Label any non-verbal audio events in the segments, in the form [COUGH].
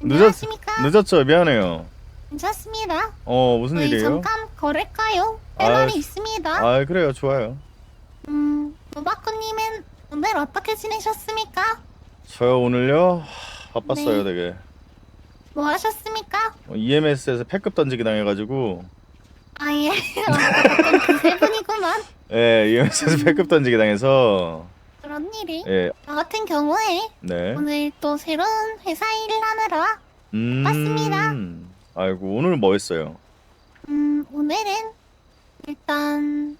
늦었 안녕하십니까? 늦었죠 미안해요. 괜찮습니다. 어 무슨 저희 일이에요? 잠깐 거릴까요? 할 아, 말이 있습니다. 아 그래요 좋아요. 음, 노바꾸님은 오늘 어떻게 지내셨습니까? 저요 오늘요 하, 바빴어요 네. 되게. 뭐 하셨습니까? 어, EMS에서 패급 던지기 당해가지고 아 예, [LAUGHS] 어떤 그세 분이구만. 예 EMS에서 패급 던지기 당해서 그런 일이. 예저 같은 경우에 네. 오늘 또 새로운 회사 일을 하느라 음 맞습니다. 아이고 오늘 뭐 했어요? 음, 오늘은 일단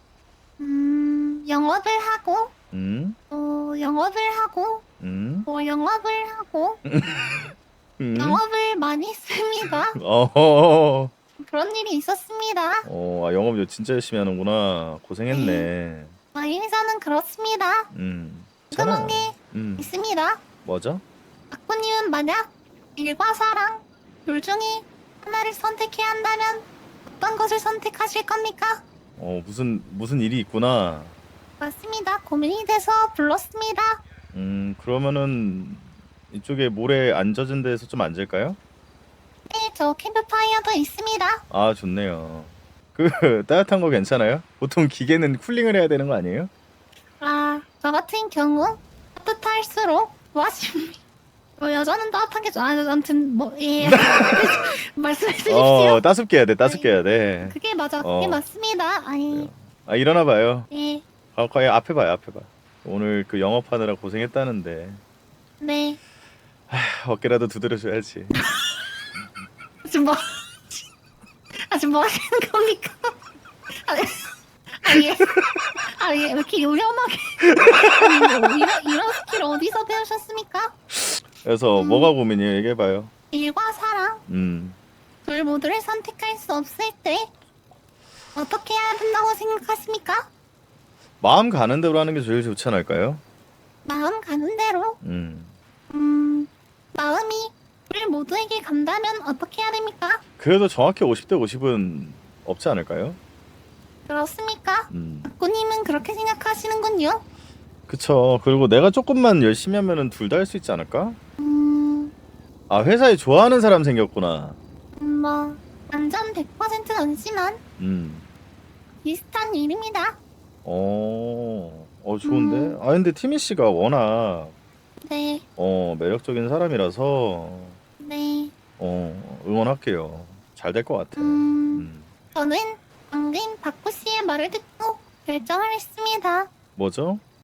음, 영업을 하고 음 또 영업을 하고 음. 또 영업을 하고 [LAUGHS] 음. 영업을 많이 했습니다. [LAUGHS] 어, 그런 일이 있었습니다. 어, 아, 영업 진짜 열심히 하는구나. 고생했네. 저희 회사는 그렇습니다. 음. 궁금한 게 음. 있습니다. 뭐죠? 박구님은 만약 일과 사랑 둘 중에 하나를 선택해야 한다면 어떤 것을 선택하실 겁니까? 어, 무슨 무슨 일이 있구나. 맞습니다. 고민이 돼서 불렀습니다. 음, 그러면은 이쪽에 모래 안 젖은 데서 좀 앉을까요? 네, 저 캠프파이어도 있습니다. 아, 좋네요. 그 따뜻한 거 괜찮아요? 보통 기계는 쿨링을 해야 되는 거 아니에요? 아, 저 같은 경우 따뜻할수록 좋아집니다. 뭐 여자는 따뜻한 게 좋아요. 아무튼 뭐 예. [LAUGHS] [LAUGHS] 말씀해 주십시오. 어, 따숩게 해야 돼. 따숩게 해야 돼. 그게 맞아. 그게 어. 맞습니다. 아니, 아, 일어나 봐요. 예. 아, 거의 앞에 봐요. 앞에 봐. 오늘 그 영업하느라 고생했다는데 네. 어깨라도 두드려줘야지. 지금 뭐 아, 지금 뭐 하시는 겁니까? 아, 아, 예. 아, 예. 왜 이렇게 요염하게. 뭐, 이런, 이런 스킬 어디서 배우셨습니까? 그래서 음. 뭐가 고민이에요? 얘기해봐요. 일과 사랑, 음. 둘 모두를 선택할 수 없을 때, 어떻게 해야 된다고 생각하십니까? 마음 가는 대로 하는 게 제일 좋지 않을까요? 마음 가는 대로, 음. 음, 마음이 둘 모두에게 간다면 어떻게 해야 됩니까? 그래도 정확히 50대 50은 없지 않을까요? 그렇습니까? 음. 그렇게 생각하시는군요. 그쵸. 그리고 내가 조금만 열심히 하면은 둘 다 할 수 있지 않을까? 음, 아, 회사에 좋아하는 사람 생겼구나. 음, 뭐, 완전 100%는 아니지만, 음. 비슷한 일입니다. 어, 어, 좋은데? 음. 아, 근데 티미 씨가 워낙, 네, 어, 매력적인 사람이라서, 네. 어, 응원할게요. 잘 될 것 같아. 음, 음. 저는 방금 박구 씨의 말을 듣고 결정을 했습니다. 뭐죠?